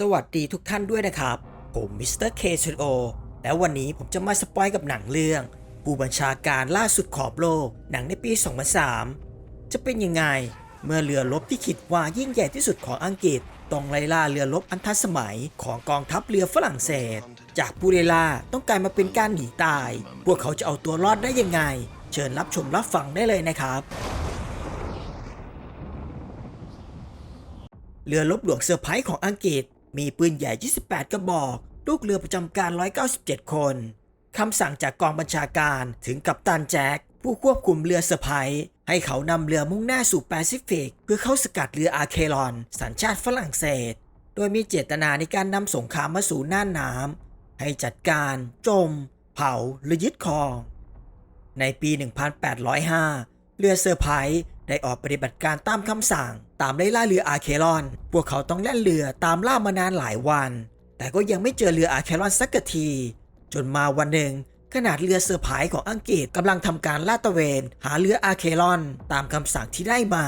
สวัสดีทุกท่านด้วยนะครับ ผมมิสเตอร์เคชโอแล้ววันนี้ผมจะมาสปอยกับหนังเรื่อง ผู้บัญชาการล่าสุดขอบโลก หนังในปี 2003 จะเป็นยังไง เมื่อเรือรบที่คิดว่ายิ่งใหญ่ที่สุดของอังกฤษ ต้องไล่ล่าเรือรบอันทันสมัยของกองทัพเรือฝรั่งเศส จากผู้ไล่ล่าต้องกลายมาเป็นการหนีตาย พวกเขาจะเอาตัวรอดได้ยังไง เชิญรับชมรับฟังได้เลยนะครับเรือรบหลวงเซอร์ไพรส์ของอังกฤษ มีปืนใหญ่ 28 กระบอก ลูกเรือประจำการ 197 คน คำสั่งจากกองบัญชาการถึงกัปตันแจ็คผู้ควบคุมเรือเซไพให้เขานำเรือมุ่งหน้าสู่แปซิฟิก เพื่อเข้าสกัดเรืออาเคลอน สัญชาติฝรั่งเศส โดยมีเจตนาในการนำสงครามมาสู่น่านน้ำให้จัดการ จม เผาหรือยึดครอง ในปี 1805 เรือเซอร์ไพรส์ ได้ออกปฏิบัติการตามคำสั่ง ตามไล่ล่าเรืออาร์เคลอน พวกเขาต้องแล่นเรือตามล่ามานานหลายวัน แต่ก็ยังไม่เจอเรืออาร์เคลอนสักที จนมาวันหนึ่งขนาดเรือเซอร์ไพรส์ของอังกฤษกำลังทำการลาดตระเวน หาเรืออาร์เคลอน ตามคำสั่งที่ได้มา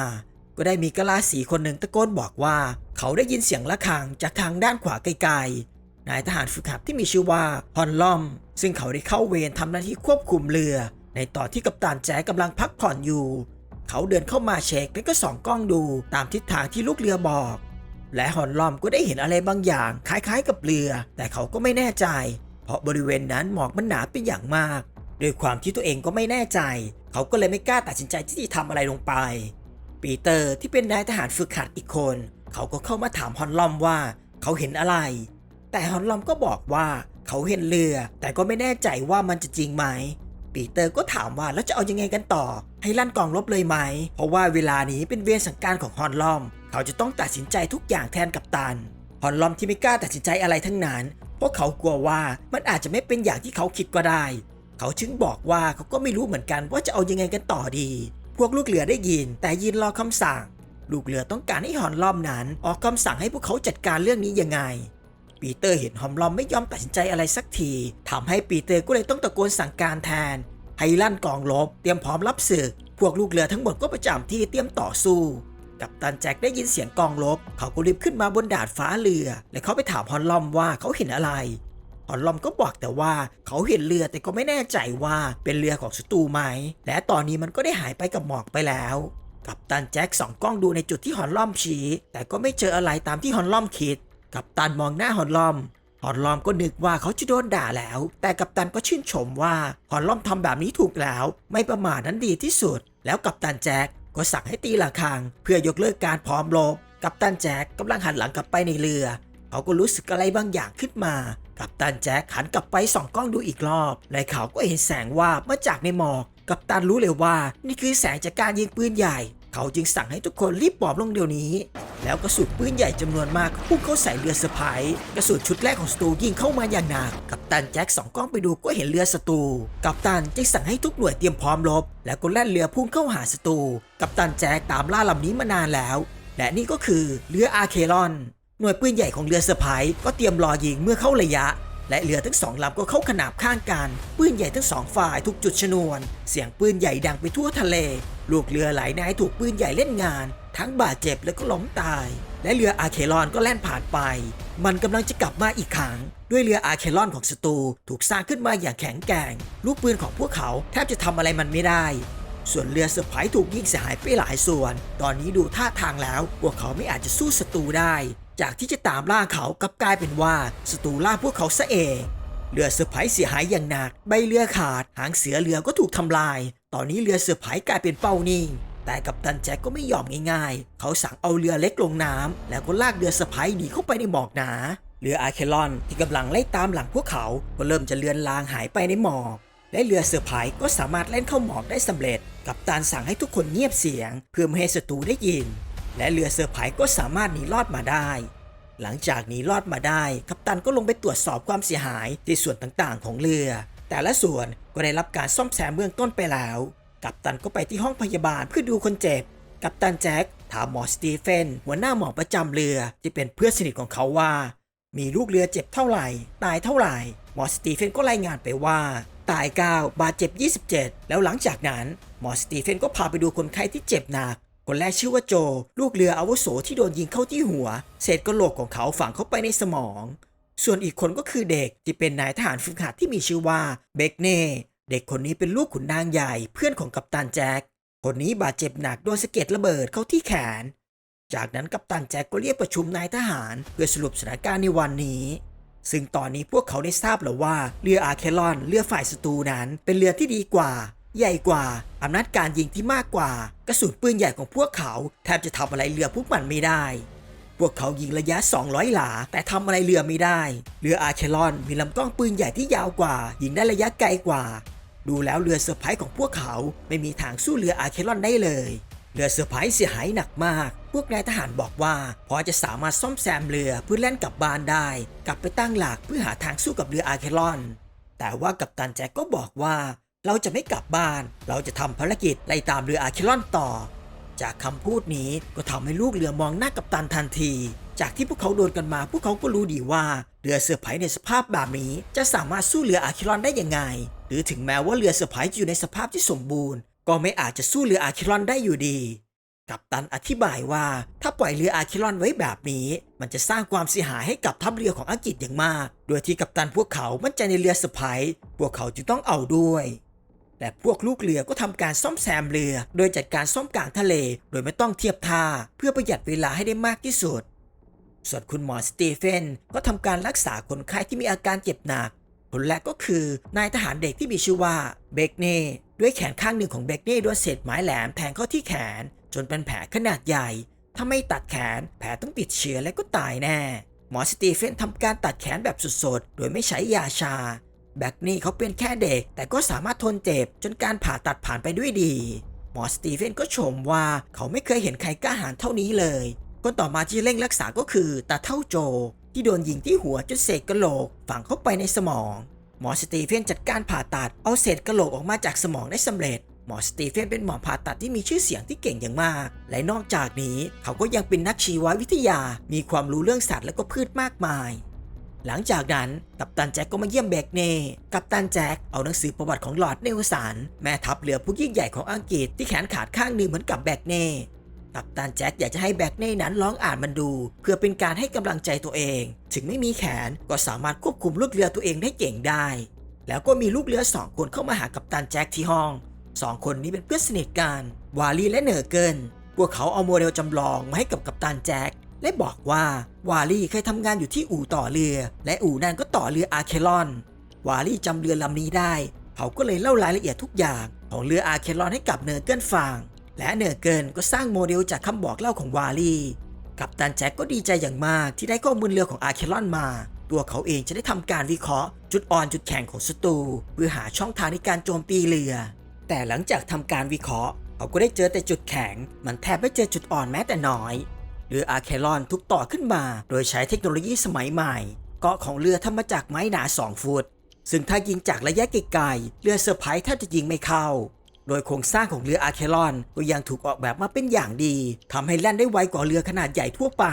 ก็ได้มีกะลาสีคนหนึ่งตะโกนบอกว่า เขาได้ยินเสียงะระฆังจากทางด้านขวาไกลๆนายทหารฝึกหัดที่มีชื่อว่าฮอนลอม ซึ่งเขาได้เข้าเวรทำหน้าที่ควบคุมเรือ ในตอนที่กัปตันแจ๊กกำลังพักผ่อนอยู่ เขาเดินเข้ามาเช็คแล้วก็ส่องกล้องดูตามทิศทางที่ลูกเรือบอก และฮอนลอมก็ได้เห็นอะไรบางอย่าง คล้ายๆกับเรือ แต่เขาก็ไม่แน่ใจ เพราะบริเวณนั้นหมอกมันหนาเป็นอย่างมากด้วยความที่ตัวเองก็ไม่แน่ใจ เขาก็เลยไม่กล้าตัดสินใจที่จะทำอะไรลงไป ปีเตอร์ที่เป็นนายทหารฝึกหัดอีกคน เขาก็เข้ามาถามฮอนลอมว่า เขาเห็นอะไร แต่ฮอนลอมก็บอกว่า เขาเห็นเรือ แต่ก็ไม่แน่ใจว่ามันจะจริงไหม ปีเตอร์ก็ถามว่าแล้วจะเอายังไงกันต่อ ให้ลั่นกองรบเลยไหม เพราะว่าเวลานี้เป็นเวรสังการของฮอนลอม เขาจะต้องตัดสินใจทุกอย่างแทนกัปตัน ฮอนลอมที่ไม่กล้าตัดสินใจอะไรทั้งนั้น เพราะเขากลัวว่ามันอาจจะไม่เป็นอย่างที่เขาคิดก็ได้ เขาจึงบอกว่าเขาก็ไม่รู้เหมือนกันว่าจะเอายังไงกันต่อดี พวกลูกเรือได้ยิน แต่ยินรอคำสั่ง ลูกเรือต้องการให้ฮอนลอมนั้น ออกคำสั่งให้พวกเขาจัดการเรื่องนี้ยังไง ปีเตอร์เห็นฮอมลอมไม่ยอมตัดสินใจอะไรสักทีทำให้ปีเตอร์ก็เลยต้องตะโกนสั่งการแทน ให้ลั่นกองรบเตรียมพร้อมรับศึก พวกลูกเรือทั้งหมดก็ประจำที่เตรียมต่อสู้ กับตันแจ็คได้ยินเสียงกองรบเขาก็รีบขึ้นมาบนดาดฟ้าเรือ และเขาไปถามฮอนลอมว่าเขาเห็นอะไรฮอนลอมก็บอกแต่ว่าเขาเห็นเรือแต่ก็ไม่แน่ใจว่าเป็นเรือของศัตรูไหม และตอนนี้มันก็ได้หายไปกับหมอกไปแล้วกับตันแจ็คส่องกล้องดูในจุดที่ฮอนลอมชี้ แต่ก็ไม่เจออะไรตามที่ฮอนลอมคิด กับตันมองหน้าฮอนลอม ฮอนลอมก็นึกว่าเขาจะโดนด่าแล้ว แต่กัปตันก็ชื่นชมว่าฮอนลอมทำแบบนี้ถูกแล้ว ไม่ประมาทนั้นดีที่สุด แล้วกัปตันแจ็คก็สั่งให้ตีระฆังคางเพื่อยกเลิกการพร้อมรบกัปตันแจ็คกำลังหันหลังกลับไปในเรือ เขาก็รู้สึกอะไรบางอย่างขึ้นมา กัปตันแจ็คหันกลับไปส่องกล้องดูอีกรอบและเขาก็เห็นแสงว่าบมาจากในหมอก กัปตันรู้เลยว่า นี่คือแสงจากการยิงปืนใหญ่ เขาจึงสั่งให้ทุกคนรีบปลอบลงเดี๋ยวนี้ แล้วกระสุนปืนใหญ่จำนวนมากพุ่งเข้าใส่เรือสะพายกระสุนชุดแรกของศัตรูยิงเข้ามาอย่างหนัก กัปตันแจ็คสองกล้องไปดูก็เห็นเรือศัตรูกัปตันจึงสั่งให้ทุกหน่วยเตรียมพร้อมรบ แล้วก็แล่นเรือพุ่งเข้าหาศัตรูกัปตันแจ็คตามล่าลำนี้มานานแล้ว และนี่ก็คือเรืออาเคลอน หน่วยปืนใหญ่ของเรือสะพายก็เตรียมรอยิงเมื่อเข้าระยะ และเรือทั้งสองลำก็เข้าขนาบข้างกันปืนใหญ่ทั้งสองฝ่ายถูกจุดชนวน เสียงปืนใหญ่ดังไปทั่วทะเล ลูกเรือหลายนายถูกปืนใหญ่เล่นงาน ทั้งบาดเจ็บและก็ล้มตาย และเรืออาร์เคลอนก็แล่นผ่านไป มันกำลังจะกลับมาอีกครั้งด้วยเรืออาร์เคลอนของศัตรูถูกสร้างขึ้นมาอย่างแข็งแกร่ง ลูกปืนของพวกเขาแทบจะทำอะไรมันไม่ได้ ส่วนเรือเซอร์ไพรส์ถูกยิงเสียหายไปหลายส่วน ตอนนี้ดูท่าทางแล้วพวกเขาไม่อาจจะสู้ศัตรูได้ จากที่จะตามล่าเขากลับกลายเป็นว่าศัตรูล่าพวกเขาซะเองเรือเซอร์ไพรส์เสียหายอย่างหนัก ใบเรือขาด หางเสือเรือก็ถูกทำลาย ตอนนี้เรือเซอร์ไพรส์กลายเป็นเป้านิ่ง แต่กัปตันแจ็คก็ไม่ยอมง่ายๆ เขาสั่งเอาเรือเล็กลงน้ำ แล้วก็ลากเรือเซอร์ไพรส์หนีเข้าไปในหมอกหนา เรืออาเคลอนที่กำลังไล่ตามหลังพวกเขา ก็เริ่มจะเลือนลางหายไปในหมอก และเรือเซอร์ไพรส์ก็สามารถเล่นเข้าหมอกได้สำเร็จ กัปตันสั่งให้ทุกคนเงียบเสียง เพื่อไม่ให้ศัตรูได้ยิน และเรือเซอร์ไพรส์ก็สามารถหนีรอดมาได้ หลังจากหนีรอดมาได้ กัปตันก็ลงไปตรวจสอบความเสียหายในส่วนต่างๆ ของเรือ แต่ละส่วนก็ได้รับการซ่อมแซมเบื้องต้นไปแล้ว กัปตันก็ไปที่ห้องพยาบาลเพื่อดูคนเจ็บ กัปตันแจ็คถามหมอสตีเฟนหัวหน้าหมอประจำเรือ ที่เป็นเพื่อนสนิทของเขาว่า มีลูกเรือเจ็บเท่าไหร่ ตายเท่าไหร่ หมอสตีเฟนก็รายงานไปว่าตาย9บาดเจ็บ 27 แล้วหลังจากนั้น หมอสตีเฟนก็พาไปดูคนไข้ที่เจ็บหนัก คนแรกชื่อว่าโจ ลูกเรืออาวุโสที่โดนยิงเข้าที่หัว เศษกระโหลกของเขาฝังเข้าไปในสมอง ส่วนอีกคนก็คือเด็กที่เป็นนายทหารฝึกหัดที่มีชื่อว่าเบกเน่เด็กคนนี้เป็นลูกขุนนางใหญ่เพื่อนของกัปตันแจ็คคนนี้บาดเจ็บหนักโดนสะเก็ดระเบิดเข้าที่แขน จากนั้นกัปตันแจ็คก็เรียกประชุมนายทหาร เพื่อสรุปสถานการณ์ในวันนี้ ซึ่งตอนนี้พวกเขาได้ทราบแล้วว่าเรืออาร์เคลอนเรือฝ่ายศัตรูนั้น เป็นเรือที่ดีกว่า ใหญ่กว่าอำนาจการยิงที่มากกว่า กระสุนปืนใหญ่ของพวกเขา แทบจะทำอะไรเรือพวกมันไม่ได้ พวกเขายิงระยะ 200 หลา แต่ทำอะไรเรือไม่ได้ เรืออาร์เคลอนมีลำกล้องปืนใหญ่ที่ยาวกว่า ยิงได้ระยะไกลกว่า ดูแล้วเรือเซอร์ไพรส์ของพวกเขาไม่มีทางสู้เรืออาร์เคลอนได้เลยเรือเซอร์ไพรส์เสียหายหนักมาก พวกนายทหารบอกว่า พอจะสามารถซ่อมแซมเรือเพื่อแล่นกลับบ้านได้ กลับไปตั้งหลักเพื่อหาทางสู้กับเรืออาร์เคลอน แต่ว่ากัปตันแจ็คก็บอกว่า เราจะไม่กลับบ้าน เราจะทำภารกิจไล่ตามเรืออาร์เคลอนต่อ จากคำพูดนี้ก็ทำให้ลูกเรือมองหน้ากัปตันทันที จากที่พวกเขาโดนกันมาพวกเขาก็รู้ดีว่า เรือเซอร์ไพรส์ในสภาพแบบนี้ จะสามารถสู้เรืออาร์เคลอนได้ยังไง หรือถึงแม้ว่าเรือเซอร์ไพรส์จะอยู่ในสภาพที่สมบูรณ์ ก็ไม่อาจจะสู้เรืออาร์เคลอนได้อยู่ดี กัปตันอธิบายว่า ถ้าปล่อยเรืออาร์เคลอนไว้แบบนี้ มันจะสร้างความเสียหายให้กับทัพเรือของอังกฤษอย่างมาก โดยที่กัปตันพวกเขามั่นใจในเรือเซอร์ไพรส์พวกเขาจึงต้องเอาด้วย และพวกลูกเรือก็ทำการซ่อมแซมเรือ โดยจัดการซ่อมกลางทะเล โดยไม่ต้องเทียบท่าเพื่อประหยัดเวลาให้ได้มากที่สุด ส่วนคุณหมอสตีเฟนก็ทำการรักษาคนไข้ที่มีอาการเจ็บหนัก คนแรกก็คือนายทหารเด็กที่มีชื่อว่าเบกเน่ด้วยแขนข้างหนึ่งของเบกเน่โดนเศษไม้แหลมแทงเข้าที่แขน จนเป็นแผลขนาดใหญ่ ถ้าไม่ตัดแขนแผลต้องติดเชื้อและก็ตายแน่หมอสตีเฟนทำการตัดแขนแบบสดๆ โดยไม่ใช้ยาชา แบกนี่เขาเป็นแค่เด็ก แต่ก็สามารถทนเจ็บ จนการผ่าตัดผ่านไปด้วยดี หมอสตีเฟนก็ชมว่าเขาไม่เคยเห็นใครกล้าหาญเท่านี้เลย คนต่อมาที่เร่งรักษาก็คือตาเท่าโจ ที่โดนยิงที่หัวจนเศษกระโหลก ฝังเข้าไปในสมอง หมอสตีเฟนจัดการผ่าตัดเอาเศษกระโหลกออกมาจากสมองได้สำเร็จหมอสตีเฟนเป็นหมอผ่าตัดที่มีชื่อเสียงที่เก่งอย่างมาก และนอกจากนี้เขาก็ยังเป็นนักชีววิทยา มีความรู้เรื่องสัตว์และก็พืชมากมาย หลังจากนั้นกัปตันแจ็คก็มาเยี่ยมเบกเน่กัปตันแจ็คเอาหนังสือประวัติของลอร์ดเนลสันแม่ทัพเรือผู้ยิ่งใหญ่ของอังกฤษที่แขนขาดข้างหนึ่งเหมือนกับแบกเน่กัปตันแจ็คอยากจะให้แบกเน่นั้นลองอ่านมันดู เพื่อเป็นการให้กำลังใจตัวเอง ถึงไม่มีแขนก็สามารถควบคุมลูกเรือตัวเองได้เก่งได้ แล้วก็มีลูกเรือสองคนเข้ามาหากัปตันแจ็คที่ห้องสองคนนี้เป็นเพื่อนสนิทกันวาลีและเนอร์เกิลพวกเขาเอาโมเดลจำลองมาให้กับกัปตันแจ็ค และบอกว่าวาลี่เคยทำงานอยู่ที่อู่ต่อเรือ และอู่นั้นก็ต่อเรืออาร์เคลอน วาลี่จำเรือลำนี้ได้ เขาก็เลยเล่ารายละเอียดทุกอย่าง ของเรืออาร์เคลอนให้กับเนอร์เกิลฟัง และเนอร์เกิลก็สร้างโมเดลจากคำบอกเล่าของวาลี่กัปตันแจ็คก็ดีใจอย่างมากที่ได้ข้อมูลเรือของอาร์เคลอนมา ตัวเขาเองจะได้ทำการวิเคราะห์ จุดอ่อนจุดแข็งของศัตรูเพื่อหาช่องทางในการโจมตีเรือ แต่หลังจากทำการวิเคราะห์ เขาก็ได้เจอแต่จุดแข็ง มันแทบไม่เจอจุดอ่อนแม้แต่น้อย เรืออาร์เคลอนทุกต่อขึ้นมา โดยใช้เทคโนโลยีสมัยใหม่ เกาะของเรือทำมาจากไม้หนา 2 ฟุต ซึ่งถ้ายิงจากระยะไกลๆเรือเซอร์ไพรส์แทบจะยิงไม่เข้า โดยโครงสร้างของเรืออาร์เคลอนก็ยังถูกออกแบบมาเป็นอย่างดีทำให้แล่นได้ไวกว่าเรือขนาดใหญ่ทั่วไป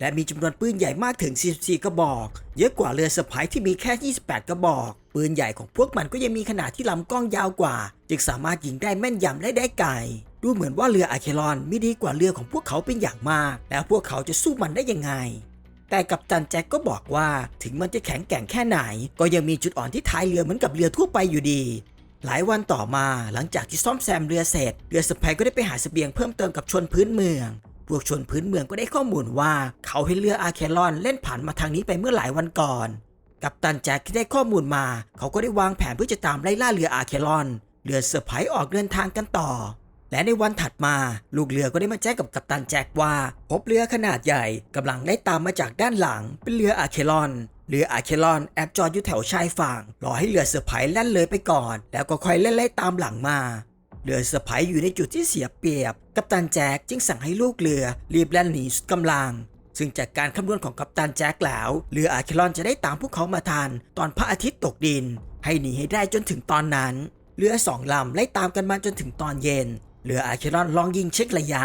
และมีจำนวนปืนใหญ่มากถึง 44 กระบอก เยอะกว่าเรือเซอร์ไพรส์ที่มีแค่ 28 กระบอก ปืนใหญ่ของพวกมันก็ยังมีขนาดที่ลำกล้องยาวกว่า จึงสามารถยิงได้แม่นยำและได้ไกล ดูเหมือนว่าเรืออาเคลอนไม่ดีกว่าเรือของพวกเขาเป็นอย่างมาก แล้วพวกเขาจะสู้มันได้ยังไง แต่กัปตันแจ็คก็บอกว่าถึงมันจะแข็งแกร่งแค่ไหน ก็ยังมีจุดอ่อนที่ท้ายเรือเหมือนกับเรือทั่วไปอยู่ดี หลายวันต่อมาหลังจากที่ซ่อมแซมเรือเสร็จ เรือสะพายก็ได้ไปหาเสบียงเพิ่มเติมกับชนพื้นเมืองพวกชนพื้นเมืองก็ได้ข้อมูลว่า เขาเห็นเรืออาเคลอนเล่นผ่านมาทางนี้ไปเมื่อหลายวันก่อน กัปตันแจ็คที่ได้ข้อมูลมา เขาก็ได้วางแผนเพื่อจะตามไล่ล่าเรืออาเคลอน เรือเซอร์ไพรส์ออกเดินทางกันต่อ และในวันถัดมา ลูกเรือก็ได้มาแจ้งกับกัปตันแจ็คว่า พบเรือขนาดใหญ่กำลังได้ตามมาจากด้านหลัง เป็นเรืออาเคลอนเรืออาเคลอนแอบจอดอยู่แถวชายฝั่งรอให้เรือเซอร์ไพรส์แล่นเลยไปก่อน แล้วก็ค่อยเล่นไล่ตามหลังมาเรือเซอร์ไพรส์อยู่ในจุดที่เสียเปรียบ กัปตันแจ็คจึงสั่งให้ลูกเรือรีบแล่นหนีสุดกำลัง ซึ่งจากการคำนวณของกัปตันแจ็คแล้ว เรืออาเคลอนจะได้ตามพวกเขามาทัน ตอนพระอาทิตย์ตกดิน ให้หนีให้ได้จนถึงตอนนั้น เรือสองลำไล่ตามกันมาจนถึงตอนเย็น เรืออาร์เคลอนลองยิงเช็คระยะ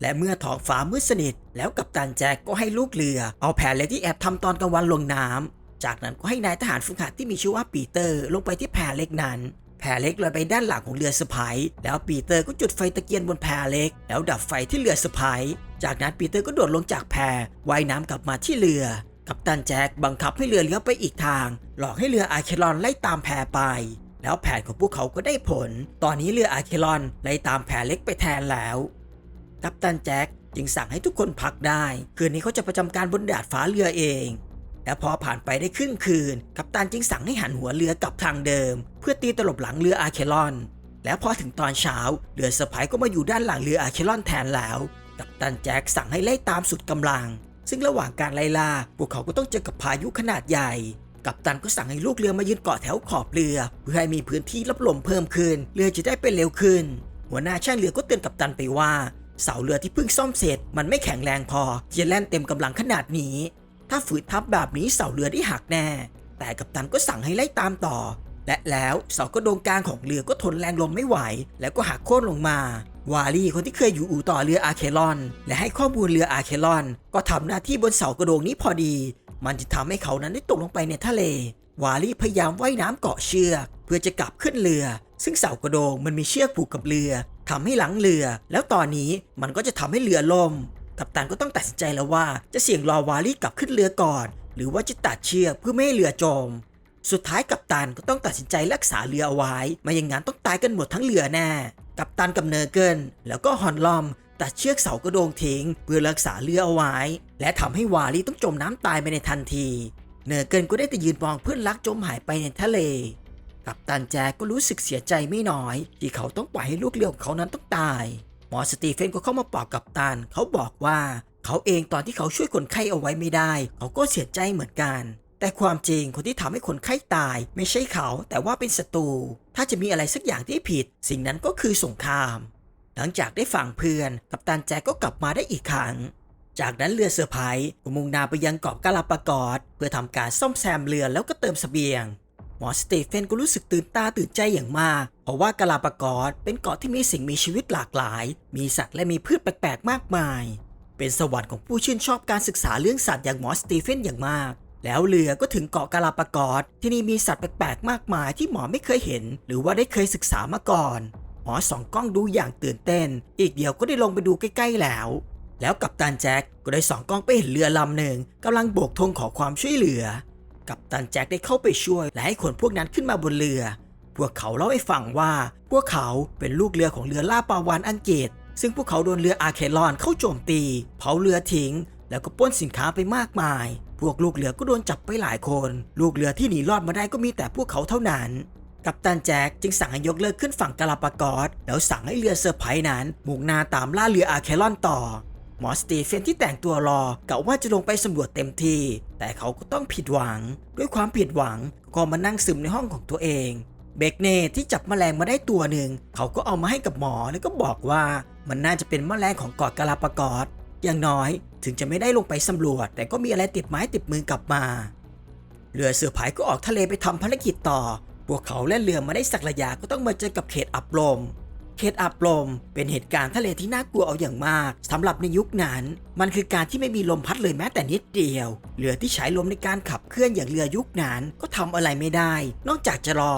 และเมื่อท้องฟ้ามืดสนิท แล้วกัปตันแจ็คก็ให้ลูกเรือ เอาแผนเล็กที่แอบทำตอนกลางวันลงน้ำจากนั้นก็ให้นายทหารฝึกหัดที่มีชื่อว่าปีเตอร์ลงไปที่แพเล็กนั้นแพเล็กลอยไปด้านหลังของเรือสะพายแล้วปีเตอร์ก็จุดไฟตะเกียงบนแพเล็ก แล้วดับไฟที่เรือสะพายจากนั้นปีเตอร์ก็โดดลงจากแพว่ายน้ำกลับมาที่เรือ กัปตันแจ็คบังคับให้เรือเลี้ยวไปอีกทาง หลอกให้เรืออาร์เคลอนไล่ตามแพไป แล้วแผนของพวกเขาก็ได้ผล ตอนนี้เรืออาเคลอนไล่ตามแพเล็กไปแทนแล้ว กัปตันแจ็คจึงสั่งให้ทุกคนพักได้ คืนนี้เขาจะประจำการบนดาดฟ้าเรือเอง และพอผ่านไปได้ครึ่งคืน กัปตันจึงสั่งให้หันหัวเรือกลับทางเดิม เพื่อตีตลบหลังเรืออาเคลอน แล้วพอถึงตอนเช้า เรือสะพายก็มาอยู่ด้านหลังเรืออาเคลอนแทนแล้ว กัปตันแจ็คสั่งให้ไล่ตามสุดกำลัง ซึ่งระหว่างการไล่ล่าพวกเขาก็ต้องเจอกับพายุขนาดใหญ่ กัปตันก็สั่งให้ลูกเรือมายืนเกาะแถวขอบเรือ เพื่อให้มีพื้นที่รับลมเพิ่มขึ้น เรือจะได้ไปเร็วขึ้น หัวหน้าช่างเรือก็เตือนกัปตันไปว่า เสาเรือที่เพิ่งซ่อมเสร็จ มันไม่แข็งแรงพอจะแล่นเต็มกำลังขนาดนี้ ถ้าฝืนทับแบบนี้เสาเรือได้หักแน่ แต่กัปตันก็สั่งให้ไล่ตามต่อ และแล้วเสากระโดงกลางของเรือก็ทนแรงลมไม่ไหว แล้วก็หักโค่นลงมาวาลีคนที่เคยอยู่อู่ต่อเรืออาร์เคลอน และให้ข้อมูลเรืออาร์เคลอน ก็ทำหน้าที่บนเสากระโดงนี้พอดี มันจะทำให้เขานั้นได้ตกลงไปในทะเล วาลีพยายามว่ายน้ำเกาะเชือก เพื่อจะกลับขึ้นเรือ ซึ่งเสากระโดงมันมีเชือกผูกกับเรือทำให้หลังเรือ แล้วตอนนี้มันก็จะทำให้เรือล่ม กัปตันก็ต้องตัดสินใจแล้วว่า จะเสี่ยงรอวาลีกลับขึ้นเรือก่อน หรือว่าจะตัดเชือกเพื่อไม่ให้เรือจม สุดท้ายกัปตันก็ต้องตัดสินใจรักษาเรือเอาไว้ไม่อย่างนั้นต้องตายกันหมดทั้งเรือแน่กัปตันกับเนอร์เกิลแล้วก็ฮอนลอม ตัดเชือกเสากระโดงทิ้งเพื่อรักษาเรือเอาไว้ และทำให้วาลีต้องจมน้ำตายไปในทันที เนอเกิลก็ได้แต่ยืนมองเพื่อนรักจมหายไปในทะเล กัปตันแจก็รู้สึกเสียใจไม่น้อย ที่เขาต้องปล่อยให้ลูกเรือของเขานั้นต้องตายหมอสตีเฟนก็เข้ามาปลอบกัปตัน เขาบอกว่าเขาเองตอนที่เขาช่วยคนไข้เอาไว้ไม่ได้ เขาก็เสียใจเหมือนกัน แต่ความจริงคนที่ทำให้คนไข้ตาย ไม่ใช่เขาแต่ว่าเป็นศัตรู ถ้าจะมีอะไรสักอย่างที่ผิด สิ่งนั้นก็คือสงคราม หลังจากได้ฟังเพื่อน กัปตันแจ็คก็กลับมาได้อีกครั้ง จากนั้นเรือเซอร์ไพรส์ก็มุ่งหน้าไปยังเกาะกาลาปากอสเพื่อทำการซ่อมแซมเรือแล้วก็เติมสเสบียง หมอสเตเฟนก็รู้สึกตื่นตาตื่นใจอย่างมาก เพราะว่ากาลาปากอสเป็นเกาะที่มีสิ่งมีชีวิตหลากหลาย มีสัตว์และมีพืชแปลกๆมากมาย เป็นสวรรค์ของผู้ชื่นชอบการศึกษาเรื่องสัตว์อย่างหมอสเตเฟนอย่างมากแล้วเรือก็ถึงเกาะกาลาปากอสที่นี่มีสัตว์แปลกๆ มากมายที่หมอไม่เคยเห็น หรือว่าได้เคยศึกษามาก่อน หมอส่องกล้องดูอย่างตื่นเต้น อีกเดียวก็ได้ลงไปดูใกล้ๆแล้ว แล้วกัปตันแจ็คก็ได้ส่องกล้องไปเห็นเรือลำหนึ่งกำลังโบกธงขอความช่วยเหลือ กัปตันแจ็คได้เข้าไปช่วย และให้คนพวกนั้นขึ้นมาบนเรือ พวกเขาเล่าให้ฟังว่า พวกเขาเป็นลูกเรือของเรือล่าปาวานอังกฤษ ซึ่งพวกเขาโดนเรืออาร์เคลอนเข้าโจมตี เผาเรือทิ้ง แล้วก็ปล้นสินค้าไปมากมาย พวกลูกเรือก็โดนจับไปหลายคน ลูกเรือที่หนีรอดมาได้ก็มีแต่พวกเขาเท่านั้น กัปตันแจ็คจึงสั่งให้ยกเลิกขึ้นฝั่งกาลาปากอสแล้วสั่งให้เรือเซอร์ไพรส์นั้นมุ่งหน้าตามล่าเรืออาร์เคลอนต่อ หมอสตีเฟนที่แต่งตัวรอกะว่าจะลงไปสำรวจเต็มที่ แต่เขาก็ต้องผิดหวัง ด้วยความผิดหวังก็มานั่งซึมในห้องของตัวเองเบกเน่ที่จับแมลงมาได้ตัวหนึ่ง เขาก็เอามาให้กับหมอแล้วก็บอกว่ามันน่าจะเป็นแมลงของเกาะกาลาปากอสอย่างน้อยถึงจะไม่ได้ลงไปสำรวจ แต่ก็มีอะไรติดไม้ติดมือกลับมา เรือเสือไผ่ก็ออกทะเลไปทำภารกิจต่อ พวกเขาและเรือมาได้สักระยะก็ต้องมาเจอกับเขตอับลม เขตอับลม เป็นเหตุการณ์ทะเลที่น่ากลัวเอาอย่างมากสำหรับในยุคนั้น มันคือการที่ไม่มีลมพัดเลยแม้แต่นิดเดียว เรือที่ใช้ลมในการขับเคลื่อนอย่างเรือยุคนั้นก็ทำอะไรไม่ได้ นอกจากจะรอ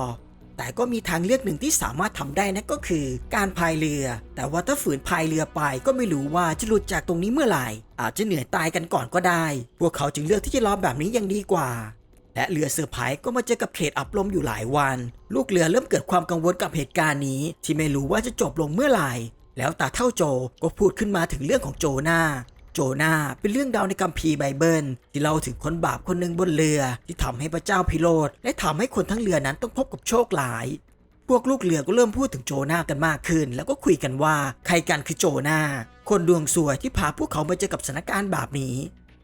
แต่ก็มีทางเลือกหนึ่งที่สามารถทำได้นั่นก็คือ การพายเรือ แต่ว่าถ้าฝืนพายเรือไปก็ไม่รู้ว่าจะหลุดจากตรงนี้เมื่อไหร่ อาจจะเหนื่อยตายกันก่อนก็ได้ พวกเขาจึงเลือกที่จะรอแบบนี้ยังดีกว่า และเรือเซอร์ไพรส์ก็มาเจอกับเขตอับลมอยู่หลายวัน ลูกเรือเริ่มเกิดความกังวลกับเหตุการณ์นี้ ที่ไม่รู้ว่าจะจบลงเมื่อไหร่ แล้วตาเท่าโจก็พูดขึ้นมาถึงเรื่องของโจนาโจนาเป็นเรื่องดาวในคัมภีร์ไบเบิล ที่เล่าถึงคนบาปคนหนึ่งบนเรือ ที่ทำให้พระเจ้าพิโรธและทำให้คนทั้งเรือนั้นต้องพบกับโชคร้าย พวกลูกเรือก็เริ่มพูดถึงโจนากันมากขึ้น แล้วก็คุยกันว่าใครกันคือโจนาคนดวงซวยที่พาพวกเขามาเจอกับสถานการณ์แบบนี้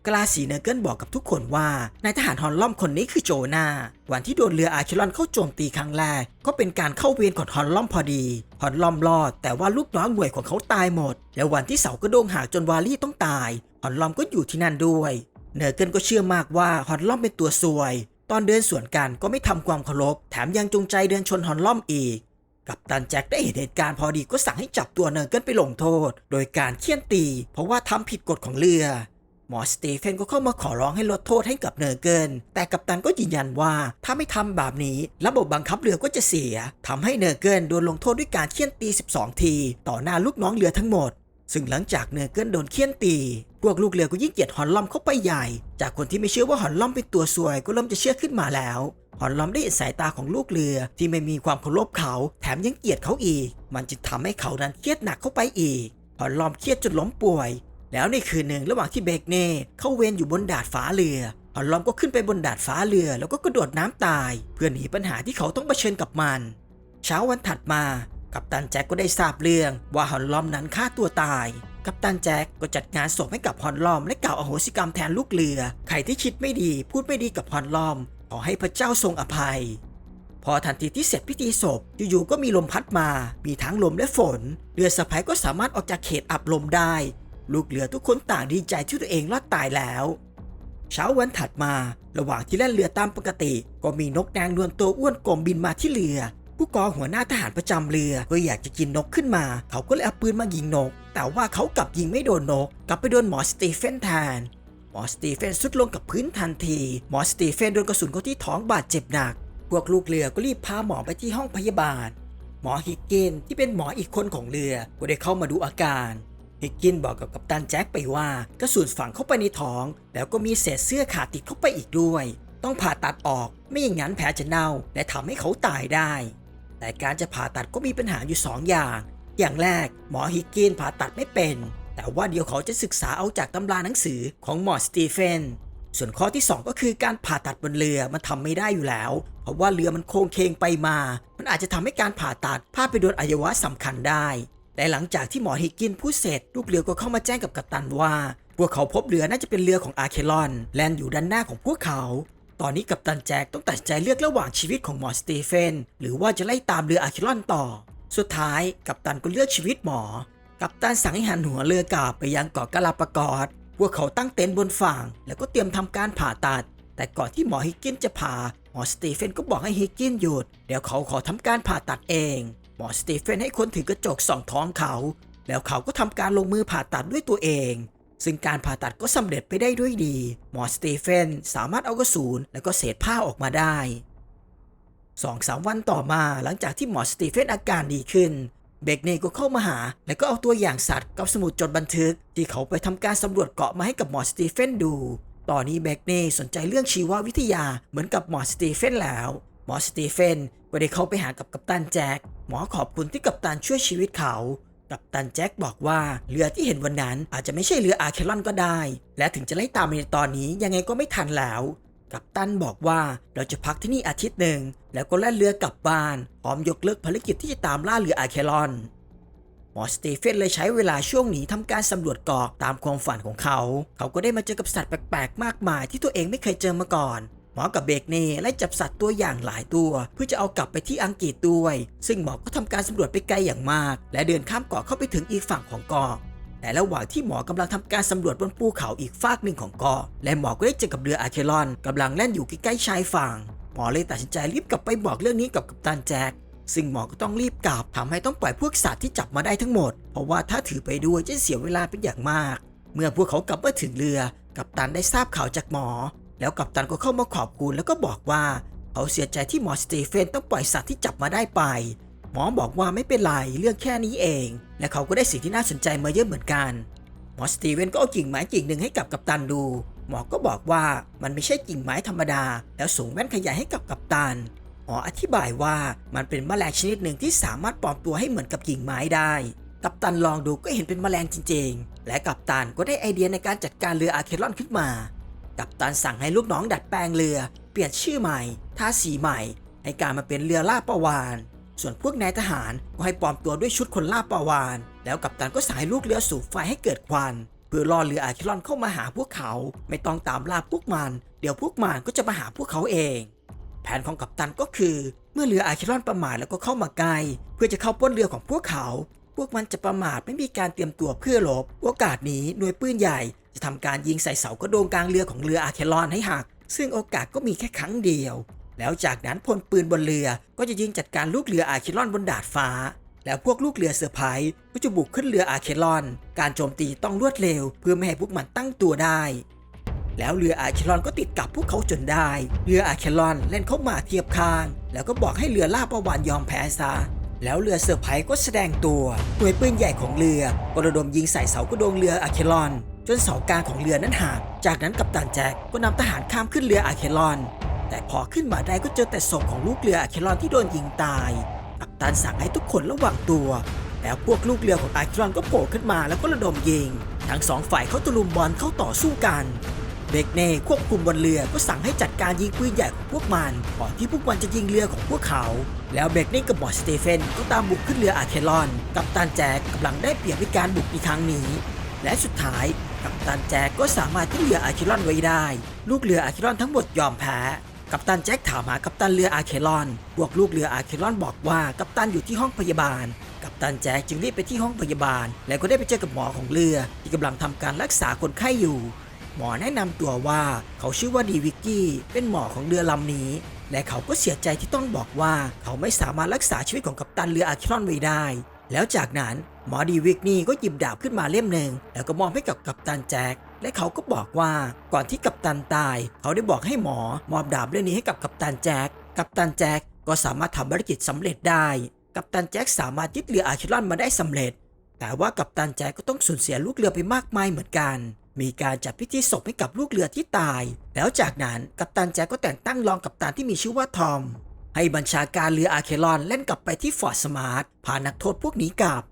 กลาสีเนอร์เกิลบอกกับทุกคนว่านายทหารฮอนล่อมคนนี้คือโจนาวันที่โดนเรืออาร์เคลอนเข้าโจมตีครั้งแรก ก็เป็นการเข้าเวรของฮอนล่อมพอดีฮอนล่อมรอด แต่ว่าลูกน้องหน่วยของเขาตายหมด แล้ววันที่เสากระโดงหักจนวาลี่ต้องตายฮอนล่อมก็อยู่ที่นั่นด้วยเนอร์เกิลก็เชื่อมากว่าฮอนล่อมเป็นตัวซวย ตอนเดินสวนกันก็ไม่ทำความเคารพแถมยังจงใจเดินชนฮอนล่อมอีกกัปตันแจ็คได้เห็นเหตุการณ์พอดีก็สั่งให้จับตัวเนอร์เกิลไปลงโทษ โดยการเคี่ยนตี เพราะว่าทำผิดกฎของเรือ หมอสตีเฟนก็เข้ามาขอร้องให้ลดโทษให้กับเนอร์เกิลแต่กัปตันก็ยืนยันว่า ถ้าไม่ทำแบบนี้ระบบบังคับเรือก็จะเสียทำให้เนอร์เกิลโดนลงโทษด้วยการเคี่ยนตี 12 ที ต่อหน้าลูกน้องเรือทั้งหมด ซึ่งหลังจากเนอร์เกิลโดนเคี่ยนตี พวกลูกเรือก็ยิ่งเกลียดฮอนลอมเข้าไปใหญ่ จากคนที่ไม่เชื่อว่าฮอนลอมเป็นตัวซวยก็เริ่มจะเชื่อขึ้นมาแล้วฮอนลอมได้เห็นสายตาของลูกเรือที่ไม่มีความเคารพเขา แถมยังเกลียดเขาอีก มันจึงทำให้เขานั้นเครียดหนักเข้าไปอีกฮอนลอมเครียดจนล้มป่วย แล้วในคืนหนึ่งระหว่างที่เบกเน่เข้าเวรอยู่บนดาดฟ้าเรือฮอนลอมก็ขึ้นไปบนดาดฟ้าเรือแล้วก็กระโดดน้ำตาย เพื่อหนีปัญหาที่เขาต้องเผชิญกับมัน เช้าวันถัดมากัปตันแจ็คก็ได้ทราบเรื่องว่าฮอนลอมนั้นฆ่าตัวตาย กัปตันแจ็คก็จัดงานศพให้กับฮอนลอมและกล่าวอโหสิกรรมแทนลูกเรือ ใครที่คิดไม่ดีพูดไม่ดีกับฮอนลอม ขอให้พระเจ้าทรงอภัย พอทันทีที่เสร็จพิธีศพอยู่ๆก็มีลมพัดมา มีทั้งลมและฝน เรือสะพายก็สามารถออกจากเขตอับลมได้ ลูกเรือทุกคนต่างดีใจที่ตัวเองรอดตายแล้ว เช้าวันถัดมา ระหว่างที่แล่นเรือตามปกติ ก็มีนกนางนวลตัวอ้วนกลมบินมาที่เรือ ผู้กองหัวหน้าทหารประจำเรือก็อยากจะกินนกขึ้นมา เขาก็เลยเอาปืนมายิงนก แต่ว่าเขากลับยิงไม่โดนนก กลับไปโดนหมอสตีเฟนแทนหมอสตีเฟนสุดลงกับพื้นทันที หมอสตีเฟนโดนกระสุนเข้าที่ท้องบาดเจ็บหนัก พวกลูกเรือก็รีบพาหมอไปที่ห้องพยาบาล หมอฮิกเกนที่เป็นหมออีกคนของเรือก็ได้เข้ามาดูอาการ ฮิกกินบอกกับกัปตันแจ็คไปว่ากระสุนฝังเข้าไปในท้อง แล้วก็มีเศษเสื้อขาดติดเข้าไปอีกด้วย ต้องผ่าตัดออกไม่อย่างนั้นแผลจะเน่า และทำให้เขาตายได้ แต่การจะผ่าตัดก็มีปัญหาอยู่สองอย่าง อย่างแรกหมอฮิกกินผ่าตัดไม่เป็น แต่ว่าเดี๋ยวเขาจะศึกษาเอาจากตำราหนังสือของหมอสตีเฟนส่วนข้อที่ 2 ก็คือการผ่าตัดบนเรือมันทำไม่ได้อยู่แล้ว เพราะว่าเรือมันโค้งเคงไปมา มันอาจจะทำให้การผ่าตัดพลาดไปโดนอวัยวะสำคัญได้ แต่หลังจากที่หมอฮิกกินพูดเสร็จ ลูกเรือก็เข้ามาแจ้งกับกัปตันว่า พวกเขาพบเรือน่าจะเป็นเรือของอาร์เคลอนแลนอยู่ด้านหน้าของพวกเขา ตอนนี้กัปตันแจ็คต้องตัดใจเลือกระหว่างชีวิตของหมอสตีเฟนหรือว่าจะไล่ตามเรืออาร์เคลอนต่อ สุดท้ายกัปตันก็เลือกชีวิตหมอ กัปตันสั่งให้หันหัวเรือกลับไปยังเกาะกาลาปากอสพวกเขาตั้งเต็นท์บนฝั่ง แล้วก็เตรียมทำการผ่าตัด แต่ก่อนที่หมอฮิกกินจะผ่าหมอสตีเฟนก็บอกให้ฮิกกินหยุด เดี๋ยวเขาขอทำการผ่าตัดเอง หมอสตีเฟนให้คนถือกระจกส่องท้องเขา แล้วเขาก็ทำการลงมือผ่าตัดด้วยตัวเอง ซึ่งการผ่าตัดก็สำเร็จไปได้ด้วยดี หมอสตีเฟนสามารถเอากระสุนและก็เศษผ้าออกมาได้สองสามวันต่อมาหลังจากที่หมอสตีเฟนอาการดีขึ้น เบกเน่ก็เข้ามาหา แล้วก็เอาตัวอย่างสัตว์กับสมุดจดบันทึก ที่เขาไปทำการสำรวจเกาะมาให้กับหมอสตีเฟนดู ตอนนี้เบกเน่สนใจเรื่องชีววิทยาเหมือนกับหมอสตีเฟนแล้ว หมอสตีเฟนก็ได้เข้าไปหากับกัปตันแจ็คหมอขอบคุณที่กัปตันช่วยชีวิตเขา กัปตันแจ็คบอกว่าเรือที่เห็นวันนั้นอาจจะไม่ใช่เรืออาร์เคลอนก็ได้ และถึงจะไล่ตามไปในตอนนี้ยังไงก็ไม่ทันแล้ว กัปตันบอกว่าเราจะพักที่นี่อาทิตย์หนึ่ง แล้วก็แล่นเรือกลับบ้านพร้อมยกเลิกภารกิจที่จะตามล่าเรืออาร์เคลอนหมอสตีเฟนเลยใช้เวลาช่วงนี้ทำการสำรวจเกาะตามความฝันของเขา เขาก็ได้มาเจอกับสัตว์แปลกๆ มากมายที่ตัวเองไม่เคยเจอมาก่อน มอกับเบกเน่ไล่จับสัตว์ตัวอย่างหลายตัว เพื่อจะเอากลับไปที่อังกฤษด้วย ซึ่งหมอก็ทำการสำรวจไปไกลอย่างมาก และเดินข้ามเกาะเข้าไปถึงอีกฝั่งของเกาะแต่ระหว่างที่หมอกำลังทำการสำรวจบนภูเขาอีกฟากหนึ่งของเกาะและหมอก็ได้เจอกับเรืออาร์เคลอนกำลังแล่นอยู่ใกล้ๆชายฝั่ง หมอเลยตัดสินใจรีบกลับไปบอกเรื่องนี้กับกัปตันแจ็คซึ่งหมอก็ต้องรีบกลับทำให้ต้องปล่อยพวกสัตว์ที่จับมาได้ทั้งหมด เพราะว่าถ้าถือไปด้วยจะเสียเวลาเป็นอย่างมาก เมื่อพวกเขากลับมาถึงเรือ กัปตันได้ทราบข่าวจากหมอ แล้วกัปตันก็เข้ามาขอบคุณแล้วก็บอกว่า เขาเสียใจที่หมอสเตเฟนต้องปล่อยสัตว์ที่จับมาได้ไป หมอบอกว่าไม่เป็นไรเรื่องแค่นี้เอง และเขาก็ได้สิ่งที่น่าสนใจมาเยอะเหมือนกัน หมอสตีเวนก็เอากิ่งไม้กิ่งหนึ่งให้กับกัปตันดู หมอก็บอกว่ามันไม่ใช่กิ่งไม้ธรรมดา แล้วส่งแว่นขยายให้กับกัปตันหมออธิบายว่ามันเป็นแมลงชนิดหนึ่งที่สามารถปลอมตัวให้เหมือนกับกิ่งไม้ได้กัปตันลองดูก็เห็นเป็นแมลงจริงๆ และกัปตันก็ได้ไอเดียในการจัดการเรืออาเคลอนขึ้นมา กัปตันสั่งให้ลูกน้องดัดแปลงเรือ เปลี่ยนชื่อใหม่ท่าสีใหม่ ให้การมาเป็นเรือล่าประวาน ส่วนพวกนายทหารก็ให้ปลอมตัวด้วยชุดคนล่าประวาน แล้วกัปตันก็สั่งให้ลูกเรือสูบไฟให้เกิดควัน เพื่อล่อเรืออาร์เคลอนเข้ามาหาพวกเขา ไม่ต้องตามล่าพวกมัน เดี๋ยวพวกมันก็จะมาหาพวกเขาเอง แผนของกัปตันก็คือ เมื่อเรืออาร์เคลอนประมาทแล้วก็เข้ามาใกล้เพื่อจะเข้าป้นเรือของพวกเขา พวกมันจะประมาทไม่มีการเตรียมตัวเพื่อรบโอกาสนี้หน่วยปืนใหญ่ จะทำการยิงใส่เสากระโดงกลางเรือของเรืออาเคลอนให้หัก ซึ่งโอกาสก็มีแค่ครั้งเดียว แล้วจากนั้นพลปืนบนเรือก็จะยิงจัดการลูกเรืออาเคลอนบนดาดฟ้า แล้วพวกลูกเรือเซอร์ไพรส์ก็จะบุกขึ้นเรืออาเคลอน การโจมตีต้องรวดเร็ว เพื่อไม่ให้พวกมันตั้งตัวได้แล้วเรืออาเคลอนก็ติดกับพวกเขาจนได้ เรืออาเคลอนเล่นเข้ามาเทียบข้าง แล้วก็บอกให้เรือล่าประวานยอมแพ้ซะ แล้วเรือเซอร์ไพรส์ก็แสดงตัวหน่วยปืนใหญ่ของเรือก็ระดมยิงใส่เสากระโดงเรืออาเคลอน จนเสากลางของเรือนั้นหักจากนั้นกัปตันแจ็คก็นำทหารข้ามขึ้นเรืออาเคลอน แต่พอขึ้นมาได้ก็เจอแต่ศพของลูกเรืออาเคลอนที่โดนยิงตาย กัปตันสั่งให้ทุกคนระวังตัว แล้วพวกลูกเรือของอาเคลอนก็โผล่ขึ้นมาแล้วก็ระดมยิง ทั้งสองฝ่ายเขาตะลุมบอลเข้าต่อสู้กันเบกเน่ควบคุมบนเรือก็สั่งให้จัดการยิงปืนใหญ่ พวกมันก่อนที่พวกมันจะยิงเรือของพวกเขา แล้วเบรกเน่กับบอสสเตเฟนก็ตามบุกขึ้นเรืออาร์เคลอน กับตันแจ็คกำลังได้เปรียบในการบุกในครั้งนี้ และสุดท้ายกัปตันแจ็คก็สามารถที่เรืออาร์เคลอนไว้ได้ ลูกเรืออาร์เคลอนทั้งหมดยอมแพ้กัปตันแจ็คถามหากัปตันเรืออาร์เคลอนพวกลูกเรืออาร์เคลอนบอกว่ากัปตันอยู่ที่ห้องพยาบาล กัปตันแจ็คจึงรีบไปที่ห้องพยาบาล แล้วก็ได้ไปเจอกับหมอของเรือ ที่กำลังทำการรักษาคนไข้อยู่ หมอแนะนำตัวว่าเขาชื่อว่าดีวิกกี้เป็นหมอของเรือลำนี้ และเขาก็เสียใจที่ต้องบอกว่าเขาไม่สามารถรักษาชีวิตของกัปตันเรืออาร์เคลอนไว้ได้ แล้วจากนั้นหมอดีวิกนี่ก็หยิบดาบขึ้นมาเล่มหนึ่งแล้วก็มอบให้กับกัปตันแจ็คและเขาก็บอกว่าก่อนที่กัปตันตาย เขาได้บอกให้หมอมอบดาบเล่มนี้ให้กับกัปตันแจ็คกัปตันแจ็คก็สามารถทำภารกิจสำเร็จได้ กัปตันแจ็คสามารถยึดเรืออาร์เคลอนมาได้สำเร็จ แต่ว่ากัปตันแจ็คก็ต้องสูญเสียลูกเรือไปมากมายเหมือนกัน มีการจัดพิธีศพให้กับลูกเรือที่ตาย แล้วจากนั้นกัปตันแจ็คก็แต่งตั้งรองกัปตันที่มีชื่อว่าทอม ให้บัญชาการเรืออาเคลอนเล่นกลับไปที่ฟอร์ดสมาร์ทพานักโทษพวกนี้กลับ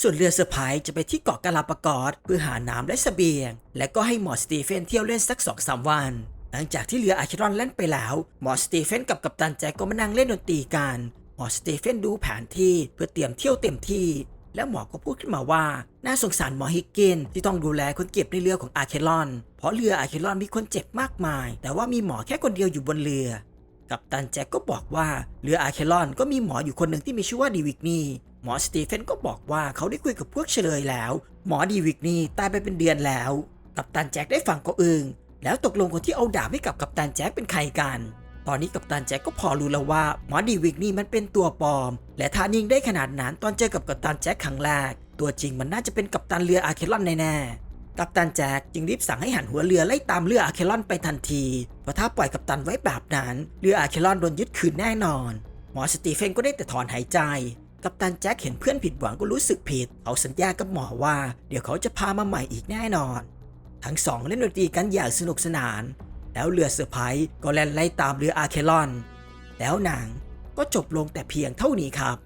ส่วนเรือเซอร์ไพรส์จะไปที่เกาะกาลาปากอสเพื่อหาน้ำและเสบียง และก็ให้หมอสตีเฟนเที่ยวเล่นสักสองสามวัน หลังจากที่เรืออาเคลอนเล่นไปแล้วหมอสตีเฟนกับกัปตันแจ็คก็มานั่งเล่นดนตรีกันหมอสตีเฟนดูแผนที่เพื่อเตรียมเที่ยวเต็มที่ แล้วหมอก็พูดขึ้นมาว่า น่าสงสารหมอฮิกกินที่ต้องดูแลคนเจ็บในเรือของอาร์เคลอน เพราะเรืออาร์เคลอนมีคนเจ็บมากมาย แต่ว่ามีหมอแค่คนเดียวอยู่บนเรือ กัปตันแจ็คก็บอกว่าเรืออาร์เคลอนก็มีหมออยู่คนหนึ่งที่มีชื่อว่าดีวิกนีหมอสตีเฟนก็บอกว่าเขาได้คุยกับพวกเฉลยแล้ว หมอดีวิกนีตายไปเป็นเดือนแล้ว กัปตันแจ็คได้ฟังก็อึง้งแล้วตกลงคนที่เอาดาบให้กับกัปตันแจ็คเป็นใครกัน ตอนนี้กัปตันแจ็คก็พอรู้แล้วว่าหมอดีวิกนี่มันเป็นตัวปลอม และทานิงได้ขนาดนั้นตอนเจอกับกัปตันแจ็คครั้งแรก ตัวจริงมันน่าจะเป็นกัปตันเรืออาร์เคลอนแน่ๆ กัปตันแจ็คจึงรีบสั่งให้หันหัวเรือไล่ตามเรืออาร์เคลอนไปทันที เพราะถ้าปล่อยกัปตันไว้แบบนั้น เรืออาร์เคลอนโดนยึดคืนแน่นอน หมอสตีเฟนก็ได้แต่ถอนหายใจกัปตันแจ็คเห็นเพื่อนผิดหวังก็รู้สึกผิด เขาสัญญากับหมอว่า เดี๋ยวเขาจะพามาใหม่อีกแน่นอน ทั้งสองเล่นดนตรีกันอย่างสนุกสนาน แล้วเรือเซอร์ไพรส์ก็แล่นไล่ตามเรืออาร์เคลอน แล้วหนังก็จบลงแต่เพียงเท่านี้ครับ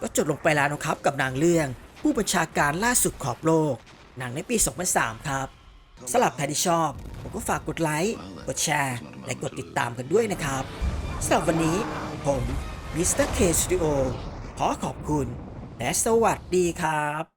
ก็จบลงไปแล้วนะครับกับหนังเรื่องผู้บัญชาการล่าสุดขอบโลก หนังในปี 2003 ครับสำหรับใครที่ชอบ ผมก็ฝากกดไลค์ กดแชร์ และกดติดตามกันด้วยนะครับสำหรับวันนี้ผมมิสเตอร์เคสตูดิโอขอขอบคุณ และสวัสดีครับ